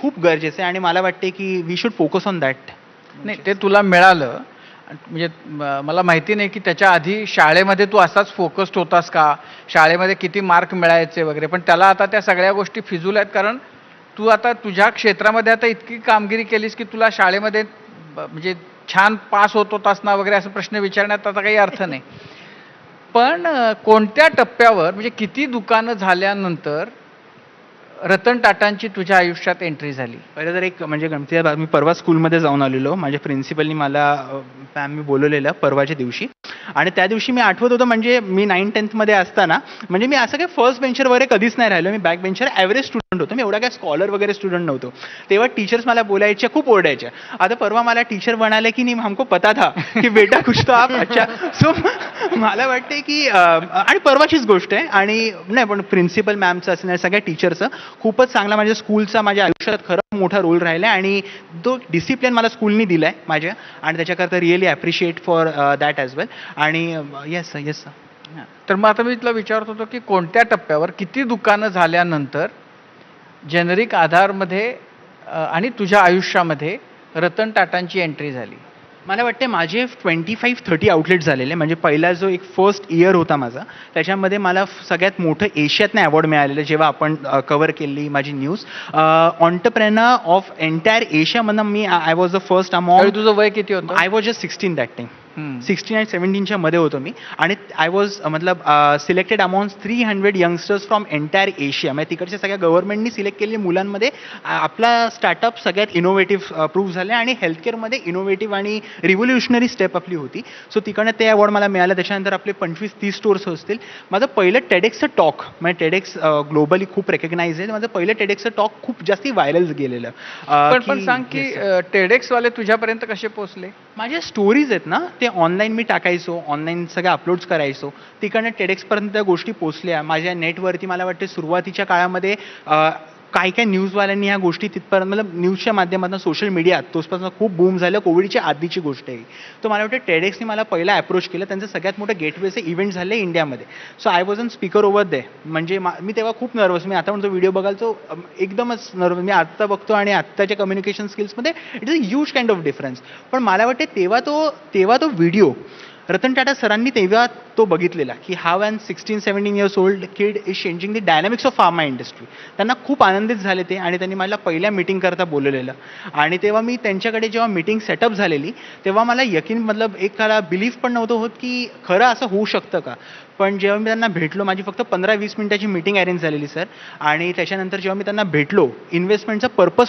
खूप गरजेचं आहे आणि मला वाटते की we should focus on that नाही ते तुला मिळालं. म्हणजे मला माहिती नाही की त्याच्या आधी शाळेमध्ये तू असाच फोकस्ड होतास का? शाळेमध्ये किती मार्क मिळायचे वगैरे. पण त्याला आता त्या सगळ्या गोष्टी फिजूल आहेत कारण तू आता तुझ्या क्षेत्रामध्ये आता इतकी कामगिरी केलीस की तुला शाळेमध्ये ब- म्हणजे छान पास होत होतास ना वगैरे असा प्रश्न विचारण्यात आता काही अर्थ नाही. पण कोणत्या टप्प्यावर म्हणजे किती दुकानं झाल्यानंतर रतन टाटांची तुझ्या आयुष्यात एंट्री झाली. पहिले तर एक म्हणजे गमतीदार मी परवा स्कूलमध्ये जाऊन आलेलो. माझ्या प्रिन्सिपलनी मला मॅम मी बोलवलेलं परवाच्या दिवशी. आणि त्या दिवशी मी आठवत होतो म्हणजे मी नाईन टेन्थमध्ये असताना म्हणजे मी असं काही फर्स्ट बेंचर वगैरे कधीच नाही राहिलो. मी बॅक बेंचर ॲव्हरेज स्टुडंट होतो. मी एवढा काय स्कॉलर वगैरे स्टुडंट नव्हतो. तेव्हा टीचर्स मला बोलायच्या खूप ओरडायच्या आता परवा मला टीचर म्हणाले की नाही हमको पता था की बेटा खुश तो आप अच्छा. सो मला वाटते की आणि परवाचीच गोष्ट आहे. आणि नाही पण प्रिन्सिपल मॅमचं असणार सगळ्या टीचरचं खूपच चांगला माझ्या स्कूलचा माझ्या आयुष्यात खरं मोठा रोल राहिला आहे आणि तो डिसिप्लिन मला स्कूलनी दिला आहे माझ्या. आणि त्याच्याकरता really appreciate for that as well आणि येस येस तर मग आता मी तुला विचारत होतो की कोणत्या टप्प्यावर किती दुकानं झाल्यानंतर जेनरिक आधारमध्ये आणि तुझ्या आयुष्यामध्ये रतन टाटांची एंट्री झाली? मला वाटते माझे ट्वेंटी फाईव्ह थर्टी आउटलेट झालेले. म्हणजे पहिला जो एक फर्स्ट इयर होता माझा त्याच्यामध्ये मला सगळ्यात मोठं एशियातनं अवॉर्ड मिळालेलं जेव्हा आपण कव्हर केली माझी न्यूज ऑन्टरप्रेनर ऑफ एंटायर एशियामधनं मी I was the first among तुझं वय किती होतं? I was just sixteen that time hmm. Sixteen आणि सेवन्टीनच्या मध्ये होतो मी. आणि आय वॉज मतलब selected among three hundred youngsters from entire Asia म्हणजे तिकडच्या सगळ्या गव्हर्नमेंटनी सिलेक्ट केलेल्या मुलांमध्ये आपला स्टार्टअप सगळ्यात इनोव्हेटिव्ह प्रूव्ह झाले आणि हेल्थकेअरमध्ये इनोव्हेटिव्ह आणि रिव्होल्युशनरी स्टेप आपली होती. सो तिकडनं ते अवॉर्ड मला मिळालं. त्याच्यानंतर आपले पंचवीस तीस स्टोर्स असतील. माझं पहिलं टेडेक्सचं टॉक म्हणजे टेडेक्स ग्लोबली खूप रेकग्नाइज आहे. माझं पहिलं टेडेक्सचं टॉक खूप जास्ती व्हायरल गेलेलं. पण सांग की Yes, sir. टेडेक्स वाले तुझ्यापर्यंत कसे पोहोचले? माझ्या स्टोरीज आहेत ना ते ऑनलाईन मी टाकायचो ऑनलाईन सगळ्या अपलोड्स करायचो. तिकडनं टेडेक्सपर्यंत त्या गोष्टी पोचल्या माझ्या नेटवरती मला वाटते सुरुवातीच्या काळामध्ये काही काही न्यूजवाल्यांनी ह्या गोष्टी तिथपर्यंत मतलब न्यूजच्या माध्यमातून सोशल मीडिया तोचपासून खूप बूम झालं कोविडच्या आधीची गोष्ट आहे तर मला वाटतं टेडेक्सने मला पहिला अप्रोच केलं. त्यांचं सगळ्यात मोठं गेटवेचे इव्हेंट झाले इंडियामध्ये. So I was an speaker over there म्हणजे मा- मी तेव्हा खूप नर्वस मी आता म्हणतो व्हिडिओ बघाल तो एकदमच नर्वस मी आत्ता बघतो आणि आत्ताच्या communication स्किल्समध्ये it is a huge kind of difference पण मला वाटते तेव्हा तो तेव्हा तो व्हिडिओ रतन टाटा सरांनी तेव्हा तो बघितलेला की how and sixteen seventeen years old kid is changing the dynamics of pharma industry त्यांना खूप आनंदित झाले ते आणि त्यांनी मला पहिल्या मीटिंग करता बोलवलेलं. आणि तेव्हा मी त्यांच्याकडे जेव्हा मीटिंग सेटअप झालेली तेव्हा मला यकीन मतलब एक खरा बिलीफ पण नव्हतं होत की खरं असं होऊ शकतं का. पण जेव्हा मी त्यांना भेटलो माझी फक्त पंधरा वीस मिनिटाची मीटिंग अरेंज झालेली सर आणि त्याच्यानंतर जेव्हा मी त्यांना भेटलो इन्व्हेस्टमेंटचा पर्पज